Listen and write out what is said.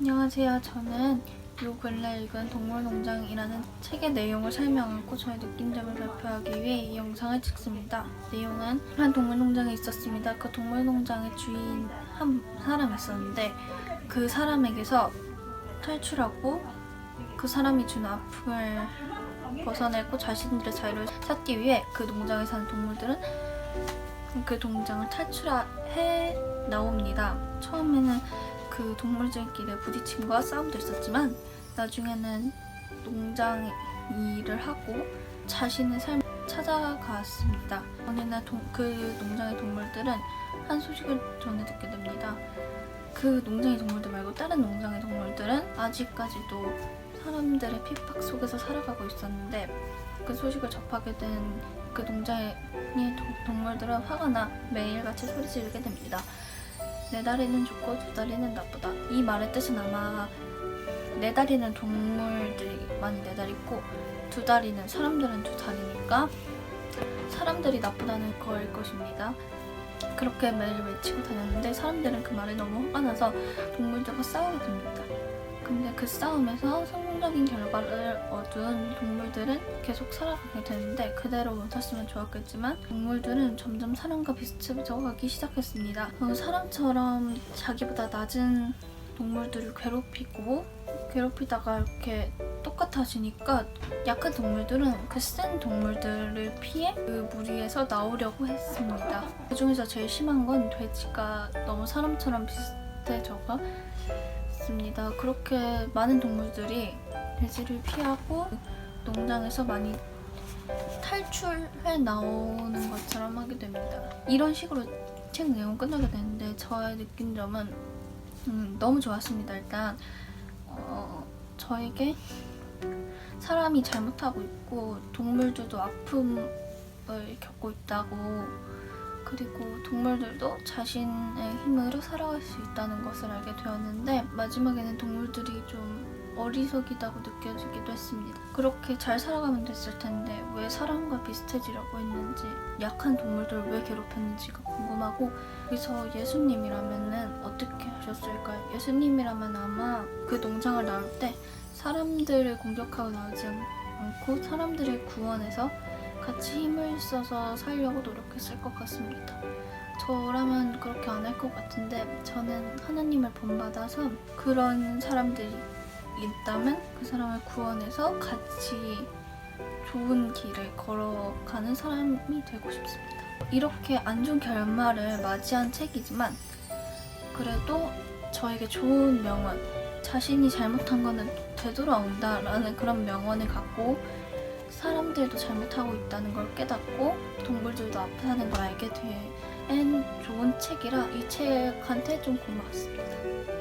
안녕하세요. 저는 요 근래 읽은 동물농장이라는 책의 내용을 설명하고 저의 느낀점을 발표하기 위해 이 영상을 찍습니다. 내용은 한 동물농장에 있었습니다. 그 동물농장의 주인 한 사람이 있었는데 그 사람에게서 탈출하고 그 사람이 준 아픔을 벗어내고 자신들의 자유를 찾기 위해 그 농장에 사는 동물들은 그 동장을 탈출해 나옵니다. 처음에는 그 동물들끼리 부딪힘과 싸움도 있었지만 나중에는 농장 일을 하고 자신의 삶을 찾아갔습니다. 어느 날 그 농장의 동물들은 한 소식을 전해 듣게 됩니다. 그 농장의 동물들 말고 다른 농장의 동물들은 아직까지도 사람들의 핍박 속에서 살아가고 있었는데 그 소식을 접하게 된 그 농장의 동- 동물들은 화가 나 매일같이 소리 지르게 됩니다. 네 다리는 좋고 두 다리는 나쁘다. 이 말의 뜻은 아마 네 다리는 동물들이 많이 네 다리 있고 두 다리는 사람들은 두 다리니까 사람들이 나쁘다는 거일 것입니다. 그렇게 매일 외치고 다녔는데 사람들은 그 말에 너무 화가 나서 동물들과 싸우게 됩니다. 근데 그 싸움에서 성공적인 결과를 얻은 동물들은 계속 살아가게 되는데 그대로 멈췄으면 좋았겠지만 동물들은 점점 사람과 비슷해져가기 시작했습니다. 어, 사람처럼 자기보다 낮은 동물들을 괴롭히고 괴롭히다가 이렇게 똑같아지니까 약한 동물들은 그 센 동물들을 피해 그 무리에서 나오려고 했습니다. 그 중에서 제일 심한 건 돼지가 너무 사람처럼 비슷해져가 있습니다. 그렇게 많은 동물들이 돼지를 피하고 농장에서 많이 탈출해 나오는 것처럼 하게 됩니다. 이런 식으로 책 내용 끝나게 되는데 저의 느낀 점은 음, 너무 좋았습니다. 일단 어, 저에게 사람이 잘못하고 있고 동물들도 아픔을 겪고 있다고 그리고 동물들도 자신의 힘으로 살아갈 수 있다는 것을 알게 되었는데 마지막에는 동물들이 좀 어리석이다고 느껴지기도 했습니다. 그렇게 잘 살아가면 됐을 텐데 왜 사람과 비슷해지려고 했는지 약한 동물들을 왜 괴롭혔는지가 궁금하고 여기서 예수님이라면은 어떻게 하셨을까요? 예수님이라면 아마 그 농장을 나올 때 사람들을 공격하고 나오지 않- 않고 사람들을 구원해서 같이 힘을 써서 살려고 노력했을 것 같습니다. 저라면 그렇게 안 할 것 같은데 저는 하나님을 본받아서 그런 사람들이 있다면 그 사람을 구원해서 같이 좋은 길을 걸어가는 사람이 되고 싶습니다. 이렇게 안 좋은 결말을 맞이한 책이지만 그래도 저에게 좋은 명언, 자신이 잘못한 거는 되돌아온다라는 그런 명언을 갖고 사람들도 잘못하고 있다는 걸 깨닫고 동물들도 아프다는 걸 알게 된 좋은 책이라 이 책한테 좀 고마웠습니다.